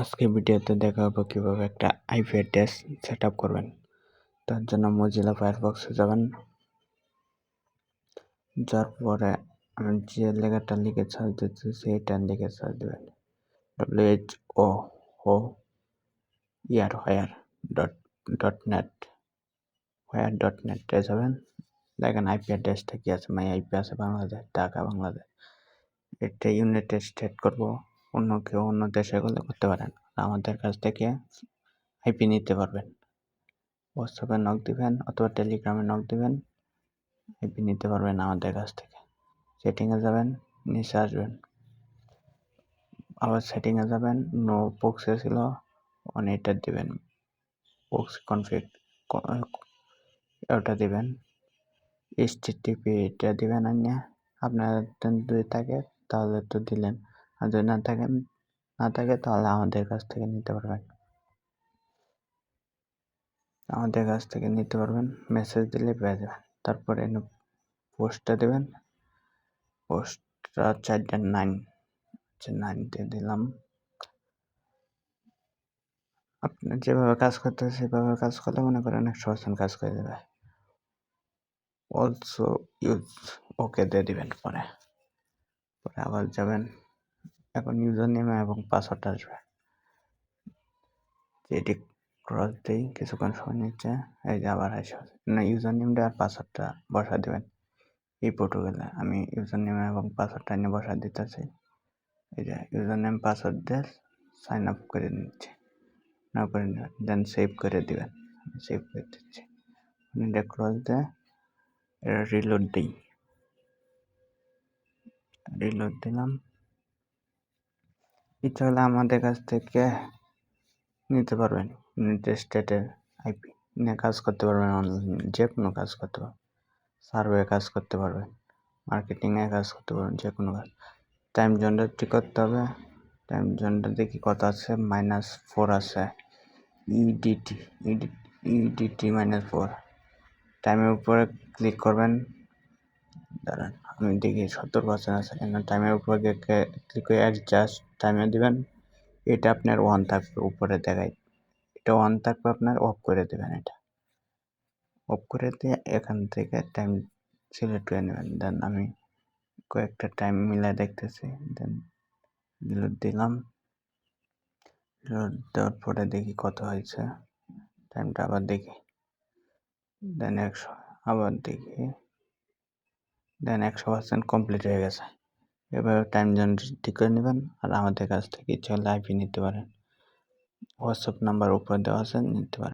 আজকে ভিডিওতে দেখাবো কীভাবে একটা আইপি অ্যাড্রেস সেট আপ করবেন। তার জন্য মজিলা ফায়ারফক্সে যাবেন। যার পরে আমি যে লেখাটা লিখে সার্চ দিচ্ছি, সেইটা লিখে সার্চ দেবেন। W H O O R whoer dot dot net whoer dot নেটে যাবেন। দেখেন আইপি অ্যাড্রেসটা কি আছে? মাই আইপি আছে বাংলাদেশ, ঢাকা, বাংলাদেশ। এটা ইউনাইটেড স্টেট করব। অন্য কেউ অন্য দেশে গেলে করতে পারেন আমাদের কাছ থেকে আইপি নিতে পারবেন। হোয়াটসঅ্যাপে নক দিবেন অথবা টেলিগ্রামে নক দিবেন আইপি নিতে পারবেন আমাদের কাছ থেকে। সেটিংয়ে যাবেন, নিচে আসবেন। আবার সেটিংয়ে যাবেন নো বক্সে ছিল অন এটা দিবেন। বক্স কনফিগ ওটা দিবেন। এইচ টিপি এটা দিবেন আনিয়া আপনার যদি থাকে, তাহলে তো দিলেন। আর যদি না থাকেন না থাকে, তাহলে আমাদের কাছ থেকে নিতে পারবেন। আমাদের কাছ থেকে নিতে পারবেন মেসেজ দিলে পেয়ে যাবেন। তারপরে পোস্টটা দেবেন। পোস্টটা চারটা নাইন নাইন দিয়ে দিলাম। আপনি যেভাবে কাজ করতে হবে সেভাবে কাজ করলে মনে করেন অনেক পার্সেন্ট কাজ করে দেবে। অলসো ইউজ ওকে দিয়ে দিবেন পরে। পরে আবার যাবেন। এখন ইউজার নেম এবং পাসওয়ার্ড আসবে। এটি ক্রস দিই, কিছুক্ষণ সময় নিচ্ছে, এই যে আবার আসে। না ইউজার নেমটা আর পাসওয়ার্ডটা বসা দেবেন। এই পোর্টুগালে আমি ইউজার নেম এবং পাসওয়ার্ডটা নিয়ে বসা দিতেছি। এই যে ইউজার নেম পাসওয়ার্ড দিয়ে সাইন আপ করে নিচ্ছে। না করে নেবেন দেন সেভ করে দিবেন। সেভ করে দিচ্ছি। এটা ক্রস দিয়ে এটা রিলোড দিই। রিলোড দিলাম। ইচ্ছা হলে আমাদের কাছ থেকে নিতে পারবেন। নিজের স্টেটের আইপি নিয়ে কাজ করতে পারবেন অনলাইন যে কোনো কাজ করতে পারবেন। সার্ভে কাজ করতে পারবেন মার্কেটিংয়ে কাজ করতে পারবেন যে কোনো কাজ টাইম জোনটা ঠিক করতে হবে। টাইম জোনটা দেখি কত আছে মাইনাস ফোর আছে। ইডিটি ইডিটি মাইনাস ফোর টাইমের উপরে ক্লিক করবেন। দাঁড়ান, আমি দেখি সত্তর পার্সেন্ট আছে কেন। টাইমের উপরে ক্লিক করে অ্যাডজাস্ট টাইমে দিবেন। এটা আপনার ওয়ান থাকবে উপরে দেখায় এটা অন থাকবে আপনার অফ করে দেবেন এটা। অফ করে দিয়ে এখান থেকে টাইম সিলেক্ট করে নেবেন। দেন আমি কয়েকটা টাইম মিলাই দেখতেছি। দেন দিলাম। ডিলিট দেওয়ার পরে দেখি কত হয়েছে। টাইমটা আবার দেখি। দেন একশো আবার দেখি। দেন একশো পার্সেন্ট কমপ্লিট হয়ে গেছে। এভাবে টাইম জোন ঠিক করে নেবেন আর আমাদের কাছ থেকে ইচ্ছে হলে আইপি নিতে পারেন। হোয়াটসঅ্যাপ নাম্বার উপরে দেওয়া আছে, নিতে পারেন।